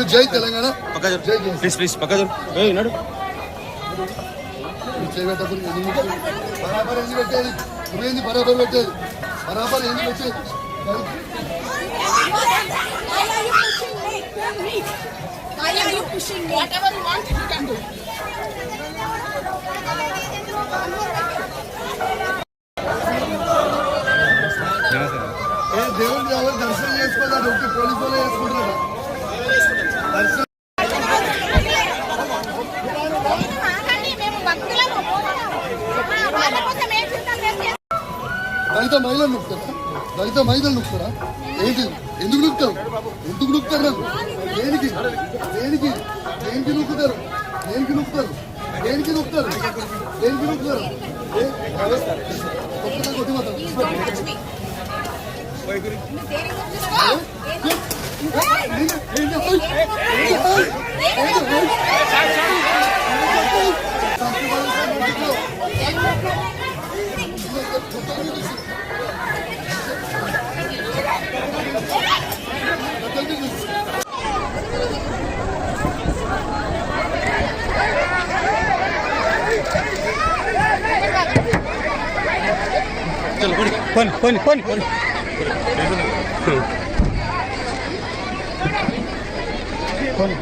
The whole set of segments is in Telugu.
థ్యాంక్ యూ జై తెలంగాణ. జై ప్లీజ్ ప్లీజ్ పక్క ఏయ్ నడు. చేయబెట్టప్పుడు? బరాబర్ ఎన్ని పెట్టేది? నువ్వేంది బరాబర్ పెట్టేది? బరాబర్ ఎన్ని పెట్టేది? దేవుడికి రావాలి దర్శనం చేసుకోవాలి ఒకటి పోలీసు వాళ్ళు చేసుకుంటారు దర్శనం ఆగండి, మేము భక్తులము. వాళ్ళ కోసం ఏం చేస్తాం మేము చేస్తాం. దళిత మహిళలు నొక్కుతారా దళిత మహిళలు నొక్కుతారా ఏంటి ఎందుకు నొక్కుతారు ఎందుకు నొక్కుతారు నాకు దేనికి దేనికి దేనికి నొక్కుతారు దేనికి నొక్కుతారు దేనికి నొక్కుతారు దేనికి నొక్కుతారు కొట్టి మాత్రం. నేను- నేను- ఓయ్! చలో పోనీ పోనీ పోనీ పోనీ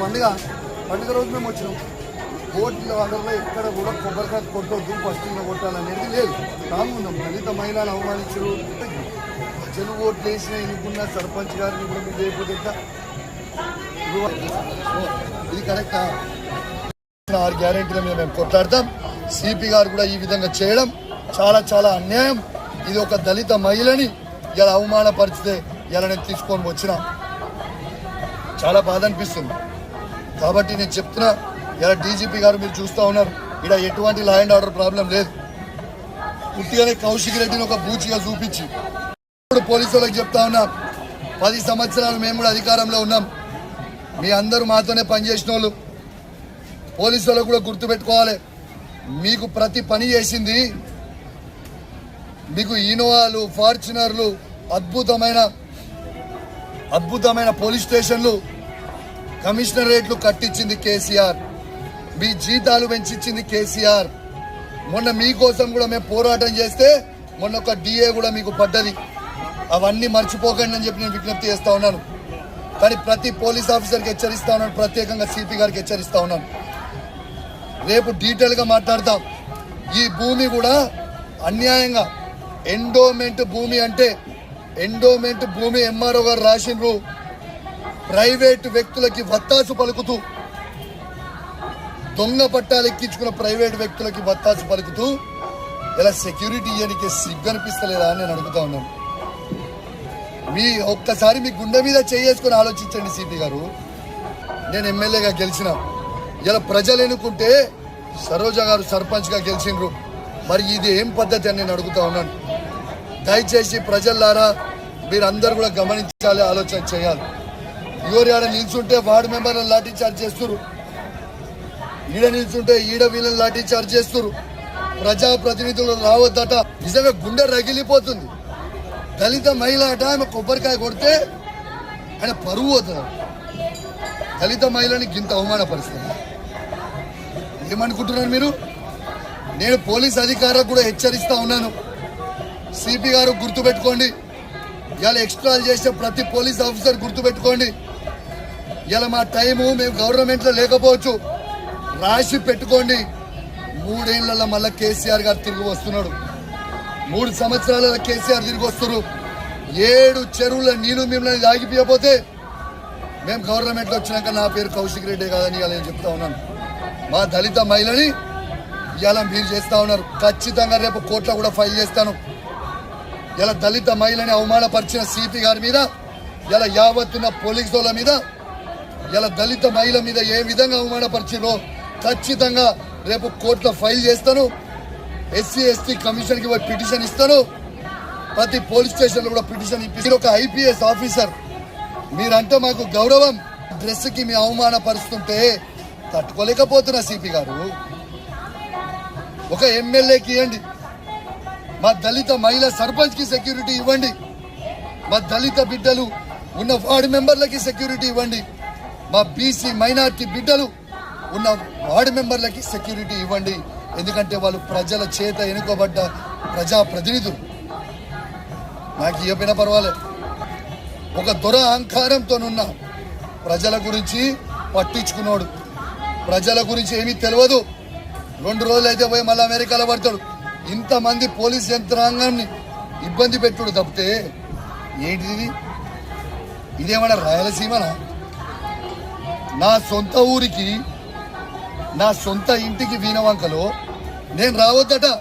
పండుగ పండుగ రోజు మేము వచ్చినాం. కోర్టుల వల్ల ఎక్కడ కూడా కొబ్బరికాయ కొట్టొద్దు పశ్చిమ కొట్టాలనేది లేదు. కాము దళిత మహిళలు అవమానించరు. ప్రజలు ఓట్లు వేసిన ఎన్నుకున్న సర్పంచ్ గారిని కూడా మీరు లేకపోతే ఇది కరెక్టా? ఆరు గ్యారెంటీల మీద మేము కొట్లాడతాం. సిపి గారు కూడా ఈ విధంగా చేయడం చాలా చాలా అన్యాయం. ఇది ఒక దళిత మహిళని ఇలా అవమానపరిచితే ఇలా నేను తీసుకొని వచ్చిన. చాలా బాధ అనిపిస్తుంది. కాబట్టి నేను చెప్తున్నా ఇలా డీజీపీ గారు మీరు చూస్తూ ఉన్నారు. ఇక్కడ ఎటువంటి లా అండ్ ఆర్డర్ ప్రాబ్లం లేదు. పుట్టిగానే కౌశిక్ రెడ్డిని ఒక బూచిగా చూపించి ఇప్పుడు పోలీసు వాళ్ళకి చెప్తా ఉన్నాం పది సంవత్సరాలు మేము కూడా అధికారంలో ఉన్నాం. మీ అందరూ మాతోనే పనిచేసిన వాళ్ళు పోలీసు వాళ్ళకు కూడా గుర్తుపెట్టుకోవాలి. మీకు ప్రతి పని చేసింది మీకు ఇనోవాలు ఫార్చునర్లు అద్భుతమైన అద్భుతమైన పోలీస్ స్టేషన్లు కమిషనరేట్లు కట్టించింది కేసీఆర్. మీ జీతాలు పెంచిచ్చింది కేసీఆర్. మొన్న మీకోసం కూడా మేము పోరాటం చేస్తే మొన్న ఒక డిఏ కూడా మీకు పడ్డది. అవన్నీ మర్చిపోకండి అని చెప్పి నేను విజ్ఞప్తి చేస్తా ఉన్నాను. కానీ ప్రతి పోలీస్ ఆఫీసర్కి హెచ్చరిస్తా ఉన్నాను ప్రత్యేకంగా సిపి గారికి హెచ్చరిస్తా ఉన్నాను. రేపు డీటెయిల్గా మాట్లాడతాం ఈ భూమి కూడా అన్యాయంగా ఎండోమెంట్ భూమి అంటే ఎండోమెంట్ భూమి ఎంఆర్ఓ గారు రాసిండ్రు. ప్రైవేటు వ్యక్తులకి వత్తాసు పలుకుతూ దొంగ పట్టాలు ఎక్కించుకున్న ప్రైవేట్ వ్యక్తులకి బత్తాసు పలుకుతూ ఇలా సెక్యూరిటీ ఇయ్యడానికి సిగ్గు అనిపిస్తలేదా? అని నేను అడుగుతా ఉన్నాను. మీ ఒక్కసారి మీ గుండె మీద చేసుకొని ఆలోచించండి సిపి గారు. నేను ఎమ్మెల్యేగా గెలిచిన. ఇలా ప్రజలు ఎన్నుకుంటే సరోజ గారు సర్పంచ్గా గెలిచిండ్రు. మరి ఇది ఏం పద్ధతి అని నేను అడుగుతా ఉన్నాను. దయచేసి ప్రజల్లారా మీరందరూ కూడా గమనించాలి ఆలోచన చేయాలి. ఎవరు ఆడ నిల్చుంటే వార్డు మెంబర్లను లాఠీ చార్జ్ చేస్తున్నారు. ఈడ నిల్చుంటే ఈడ వీళ్ళని లాఠీ చార్జ్ చేస్తున్నారు. ప్రజాప్రతినిధులు రావద్దట. నిజంగా గుండె రగిలిపోతుంది. దళిత మహిళ అట ఆమె కొబ్బరికాయ కొడితే ఆయన పరువు పోతుంది దళిత మహిళని గింత అవమానపరుస్తుంది ఏమనుకుంటున్నారు మీరు? నేను పోలీస్ అధికారులకు కూడా హెచ్చరిస్తా ఉన్నాను. సిపి గారు గుర్తుపెట్టుకోండి. ఇవాళ ఎక్స్ట్రాలు చేసే ప్రతి పోలీస్ ఆఫీసర్ గుర్తుపెట్టుకోండి. ఇలా మా టైము మేము గవర్నమెంట్లో లేకపోవచ్చు. రాసి పెట్టుకోండి. మూడేళ్ళలో మళ్ళీ కేసీఆర్ గారు తిరిగి వస్తున్నాడు. మూడు సంవత్సరాల కేసీఆర్ తిరిగి వస్తున్నారు. ఏడు చెరువుల నీళ్ళు మిమ్మల్ని ఆగిపోయపోతే మేము గవర్నమెంట్లో వచ్చినాక నా పేరు కౌశిక్ రెడ్డి కాదని ఇలా నేను చెప్తా ఉన్నాను. మా దళిత మహిళని ఇలా మీరు చేస్తా ఉన్నారు. ఖచ్చితంగా రేపు కోర్టులో కూడా ఫైల్ చేస్తాను. ఇలా దళిత మహిళని అవమానపరిచిన సిపి గారి మీద ఇలా యావత్తున్న పోలీసు వాళ్ళ మీద ఇలా దళిత మహిళ మీద ఏ విధంగా అవమానపరిచిరో ఖచ్చితంగా రేపు కోర్టులో ఫైల్ చేస్తాను. ఎస్సీ ఎస్టీ కమిషన్కి పోయి పిటిషన్ ఇస్తాను. ప్రతి పోలీస్ స్టేషన్లో కూడా పిటిషన్ ఇప్పి ఒక ఐపీఎస్ ఆఫీసర్. మీరంటే మాకు గౌరవం. డ్రెస్కి మీ అవమానపరుస్తుంటే తట్టుకోలేకపోతున్నా సిపి గారు. ఒక ఎమ్మెల్యేకి ఇవ్వండి. మా దళిత మహిళా సర్పంచ్కి సెక్యూరిటీ ఇవ్వండి. మా దళిత బిడ్డలు ఉన్న వార్డు మెంబర్లకి సెక్యూరిటీ ఇవ్వండి. మా బీసీ మైనార్టీ బిడ్డలు ఉన్న వార్డు మెంబర్లకి సెక్యూరిటీ ఇవ్వండి. ఎందుకంటే వాళ్ళు ప్రజల చేత ఎన్నుకోబడ్డ ప్రజా ప్రతినిధులు నాకు ఇవ్వకపోయినా పర్వాలేదు. ఒక దొర అహంకారంతోనున్న ప్రజల గురించి పట్టించుకున్నాడు. ప్రజల గురించి ఏమీ తెలియదు. రెండు రోజులు అయితే పోయి మళ్ళీ అమెరికాలో పడతాడు. ఇంతమంది పోలీస్ యంత్రాంగాన్ని ఇబ్బంది పెట్టుడు తప్పితే ఏంటిది ఇదేమన్నా రాయలసీమనా? నా సొంత ఊరికి నా సొంత ఇంటికి వీణవంకలో. నేను రావద్దట.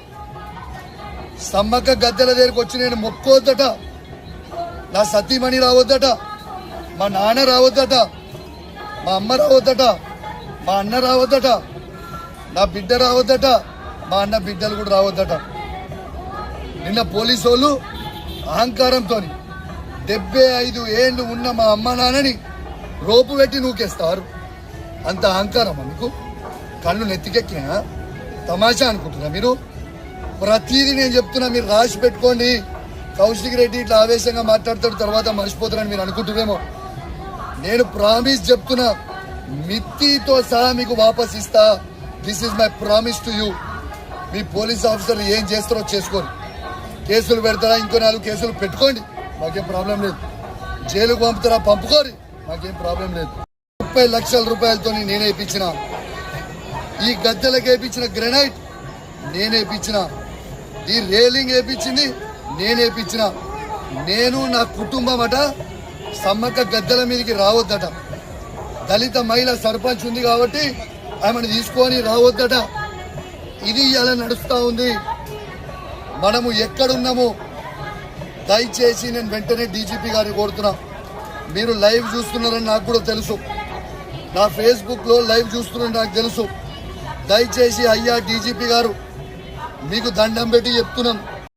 సమ్మక్క గద్దెల దగ్గరికి వచ్చి నేను మొక్కోద్దట. నా సతీమణి రావద్దట. మా నాన్న రావద్దట. మా అమ్మ రావద్దట. మా అన్న రావద్దట. నా బిడ్డ రావద్దట. మా అన్న బిడ్డలు కూడా రావద్దట. నిన్న పోలీసు వాళ్ళు అహంకారంతో డెబ్బై ఐదు ఏళ్ళు ఉన్న మా అమ్మ నాన్నని రోపు పెట్టి నూకేస్తారు. అంత అహంకారం అనుకో కళ్ళు నెత్తికెక్కినా? తమాషా అనుకుంటున్నా. మీరు ప్రతిదీ నేను చెప్తున్నా మీరు రాసి పెట్టుకోండి. కౌశిక్ రెడ్డి ఇట్లా ఆవేశంగా మాట్లాడతాడు తర్వాత మర్చిపోతారని మీరు అనుకుంటున్నారేమో నేను ప్రామిస్ చెప్తున్నా మిత్తితో సహా మీకు వాపస్ ఇస్తా. This is my promise to you me police ఆఫీసర్లు ఏం చేస్తారో చేసుకోండి. కేసులు పెడతారా ఇంకో నాలుగు కేసులు పెట్టుకోండి. మాకేం ప్రాబ్లం లేదు. జైలుకు పంపుతారా పంపుకోరి మాకేం ప్రాబ్లం లేదు. ముప్పై లక్షల రూపాయలతో నేనే ఇప్పించిన. ఈ గద్దెలకు వేపించిన గ్రెనైట్ నేనేపించిన ఈ రేలింగ్ వేయించింది నేనేపించిన నేను నా కుటుంబం అట సమ్మక్క గద్దెల మీదకి రావద్దట. దళిత మహిళ సర్పంచ్ ఉంది కాబట్టి ఆమెను తీసుకొని రావద్దట. ఇది ఇలా నడుస్తూ ఉంది. మనము ఎక్కడున్నాము దయచేసి నేను వెంటనే డీజీపీ గారిని కోరుతున్నా. మీరు లైవ్ చూస్తున్నారని నాకు కూడా తెలుసు. నా ఫేస్బుక్లో లైవ్ చూస్తున్నారని నాకు తెలుసు. దయచేసి అయ్యా డీజీపీ గారు మీకు దండం పెట్టి చెప్తున్నాం.